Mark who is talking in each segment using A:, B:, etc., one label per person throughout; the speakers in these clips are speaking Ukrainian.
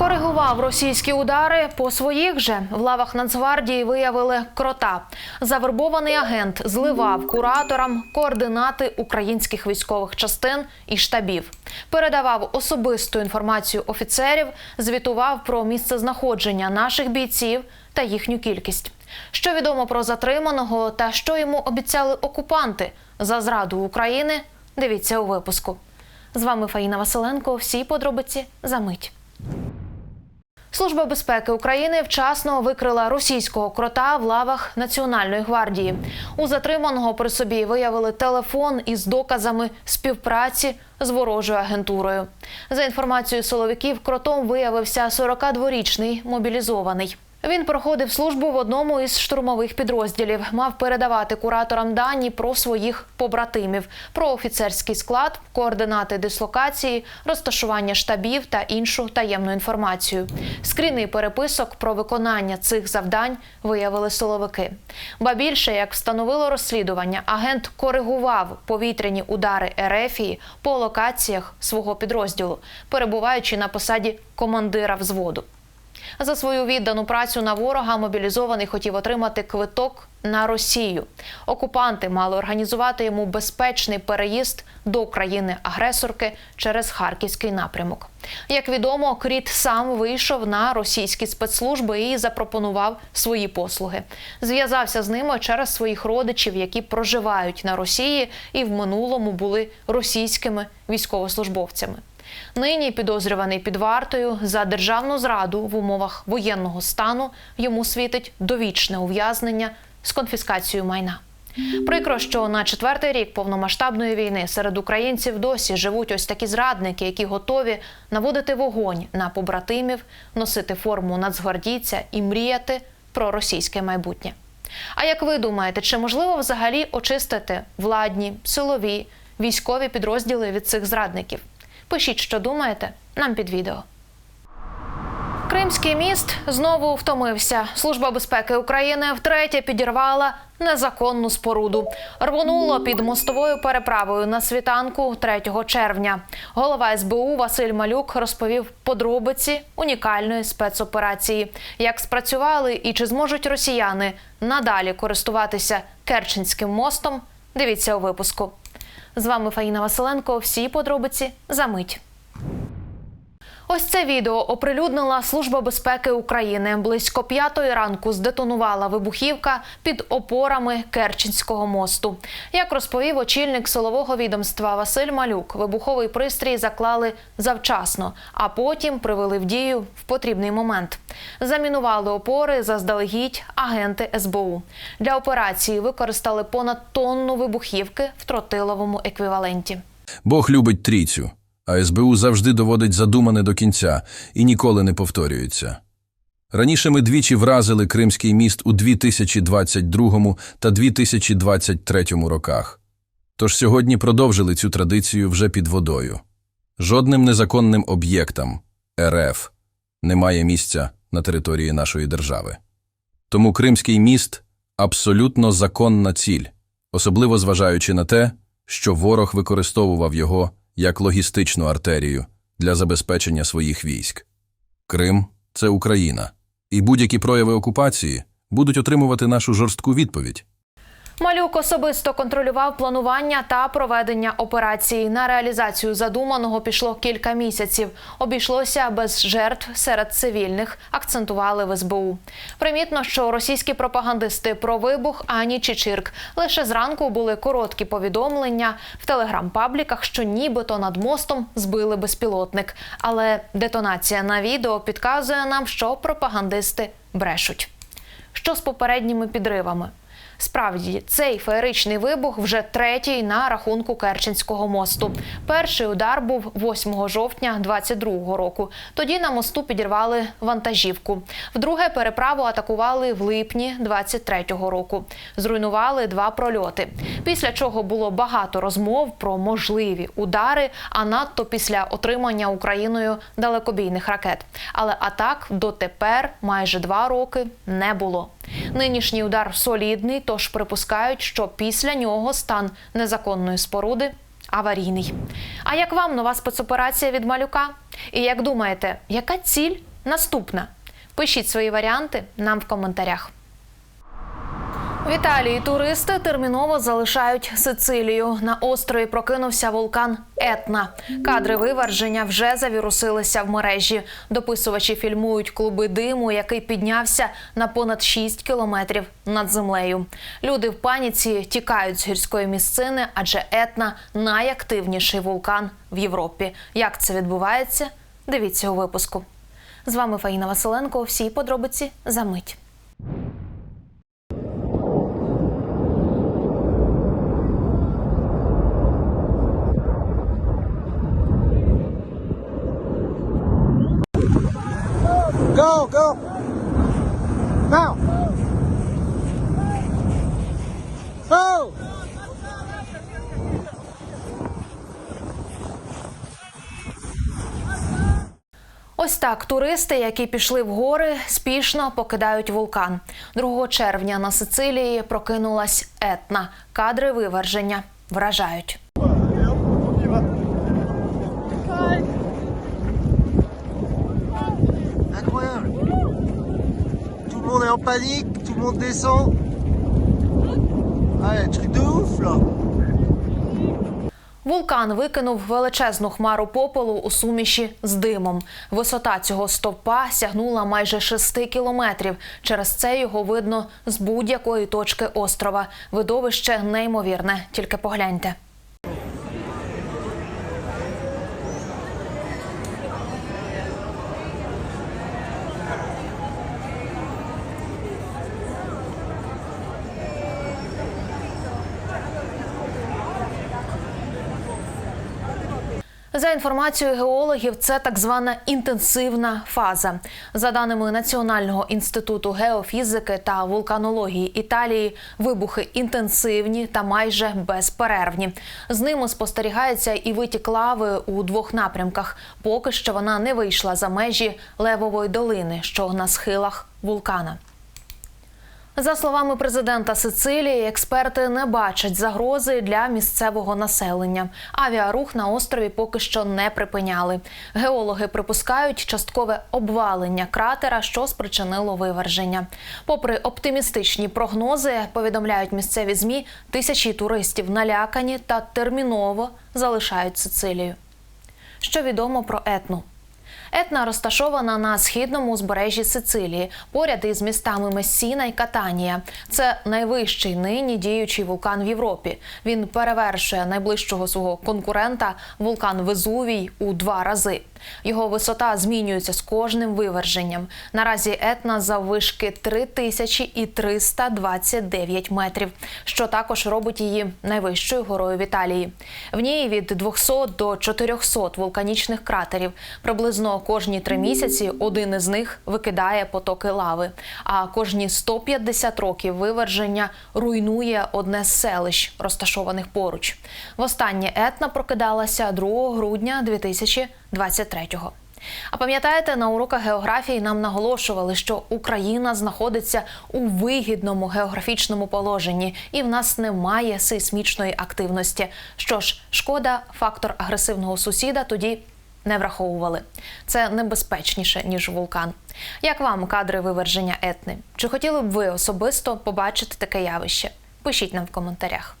A: Коригував російські удари по своїх же в лавах Нацгвардії виявили крота. Завербований агент зливав кураторам координати українських військових частин і штабів, передавав особисту інформацію офіцерів, звітував про місце знаходження наших бійців та їхню кількість. Що відомо про затриманого та що йому обіцяли окупанти за зраду України? Дивіться у випуску. З вами Фаїна Василенко. Всі подробиці за мить. Служба безпеки України вчасно викрила російського крота в лавах Національної гвардії. У затриманого при собі виявили телефон із доказами співпраці з ворожою агентурою. За інформацією силовиків, кротом виявився 42-річний мобілізований. Він проходив службу в одному із штурмових підрозділів, мав передавати кураторам дані про своїх побратимів, про офіцерський склад, координати дислокації, розташування штабів та іншу таємну інформацію. Скріни переписок про виконання цих завдань виявили силовики. Ба більше, як встановило розслідування, агент коригував повітряні удари Ерефії по локаціях свого підрозділу, перебуваючи на посаді командира взводу. За свою віддану працю на ворога мобілізований хотів отримати квиток на Росію. Окупанти мали організувати йому безпечний переїзд до країни-агресорки через харківський напрямок. Як відомо, Кріт сам вийшов на російські спецслужби і запропонував свої послуги. Зв'язався з ними через своїх родичів, які проживають на Росії і в минулому були російськими військовослужбовцями. Нині підозрюваний під вартою за державну зраду в умовах воєнного стану йому світить довічне ув'язнення з конфіскацією майна. Прикро, що на четвертий рік повномасштабної війни серед українців досі живуть ось такі зрадники, які готові наводити вогонь на побратимів, носити форму нацгвардійця і мріяти про російське майбутнє. А як ви думаєте, чи можливо взагалі очистити владні, силові, військові підрозділи від цих зрадників? Пишіть, що думаєте, нам під відео. Кримський міст знову втомився. Служба безпеки України втретє підірвала незаконну споруду. Рвонуло під мостовою переправою на світанку 3 червня. Голова СБУ Василь Малюк розповів подробиці унікальної спецоперації, як спрацювали і чи зможуть росіяни надалі користуватися Керченським мостом. Дивіться у випуску. З вами Фаїна Василенко. Всі подробиці за мить. Ось це відео оприлюднила Служба безпеки України. Близько п'ятої ранку здетонувала вибухівка під опорами Керченського мосту. Як розповів очільник силового відомства Василь Малюк, вибуховий пристрій заклали завчасно, а потім привели в дію в потрібний момент. Замінували опори заздалегідь агенти СБУ. Для операції використали понад тонну вибухівки в тротиловому еквіваленті.
B: Бог любить трійцю, а СБУ завжди доводить задумане до кінця і ніколи не повторюється. Раніше ми двічі вразили Кримський міст у 2022 та 2023 роках. Тож сьогодні продовжили цю традицію вже під водою. Жодним незаконним об'єктам РФ немає місця на території нашої держави. Тому Кримський міст абсолютно законна ціль, особливо зважаючи на те, що ворог використовував його як логістичну артерію для забезпечення своїх військ. Крим це Україна, і будь-які прояви окупації будуть отримувати нашу жорстку відповідь.
A: Малюк особисто контролював планування та проведення операції. На реалізацію задуманого пішло кілька місяців. Обійшлося без жертв серед цивільних, акцентували в СБУ. Примітно, що російські пропагандисти про вибух ані чи чирк. Лише зранку були короткі повідомлення в телеграм-пабліках, що нібито над мостом збили безпілотник. Але детонація на відео підказує нам, що пропагандисти брешуть. Що з попередніми підривами? Справді, цей феєричний вибух вже третій на рахунку Керченського мосту. Перший удар був 8 жовтня 22-го року. Тоді на мосту підірвали вантажівку. Вдруге переправу атакували в липні 23-го року. Зруйнували два прольоти. Після чого було багато розмов про можливі удари, а надто після отримання Україною далекобійних ракет. Але атак дотепер майже два роки не було. Нинішній удар солідний, тож припускають, що після нього стан незаконної споруди аварійний. А як вам нова спецоперація від малюка? І як думаєте, яка ціль наступна? Пишіть свої варіанти нам в коментарях. В Італії туристи терміново залишають Сицилію. На острові прокинувся вулкан Етна. Кадри виверження вже завірусилися в мережі. Дописувачі фільмують клуби диму, який піднявся на понад 6 кілометрів над землею. Люди в паніці тікають з гірської місцини, адже Етна найактивніший вулкан в Європі. Як це відбувається? Дивіться у випуску. З вами Фаїна Василенко. Всі подробиці за мить.
C: Go. Now. Go.
A: Ось так туристи, які пішли в гори, спішно покидають вулкан. 2 червня на Сицилії прокинулась етна. Кадри виверження вражають.
C: Incroyable. Tout le monde est en panique, tout le monde descend. Ouais, truc de ouf là.
A: Вулкан викинув величезну хмару попелу у суміші з димом. Висота цього стовпа сягнула майже 6 кілометрів. Через це його видно з будь-якої точки острова. Видовище неймовірне. Тільки погляньте. Інформацією геологів, це так звана інтенсивна фаза. За даними Національного інституту геофізики та вулканології Італії, вибухи інтенсивні та майже безперервні. З ними спостерігається і витік лави у двох напрямках. Поки що вона не вийшла за межі Левової долини, що на схилах вулкана. За словами президента Сицилії, експерти не бачать загрози для місцевого населення. Авіарух на острові поки що не припиняли. Геологи припускають часткове обвалення кратера, що спричинило виверження. Попри оптимістичні прогнози, повідомляють місцеві змі, тисячі туристів налякані та терміново залишають Сицилію. Що відомо про етну? Етна розташована на східному узбережжі Сицилії, поряд із містами Месіна і Катанія. Це найвищий нині діючий вулкан в Європі. Він перевершує найближчого свого конкурента вулкан Везувій у два рази. Його висота змінюється з кожним виверженням. Наразі етна заввишки 3329 метрів, що також робить її найвищою горою в Італії. В ній від 200 до 400 вулканічних кратерів. Приблизно кожні три місяці один із них викидає потоки лави. А кожні 150 років виверження руйнує одне з селищ, розташованих поруч. Востаннє етна прокидалася 2 грудня 2023-го. А пам'ятаєте, на уроках географії нам наголошували, що Україна знаходиться у вигідному географічному положенні, і в нас немає сейсмічної активності. Що ж, шкода, фактор агресивного сусіда тоді не враховували. Це небезпечніше ніж вулкан. Як вам кадри виверження етни? Чи хотіли б ви особисто побачити таке явище? Пишіть нам в коментарях.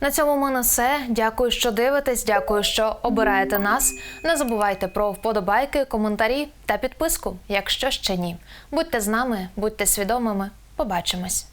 A: На цьому в мене все. Дякую, що дивитесь. Дякую, що обираєте нас. Не забувайте про вподобайки, коментарі та підписку, якщо ще ні. Будьте з нами, будьте свідомими. Побачимось.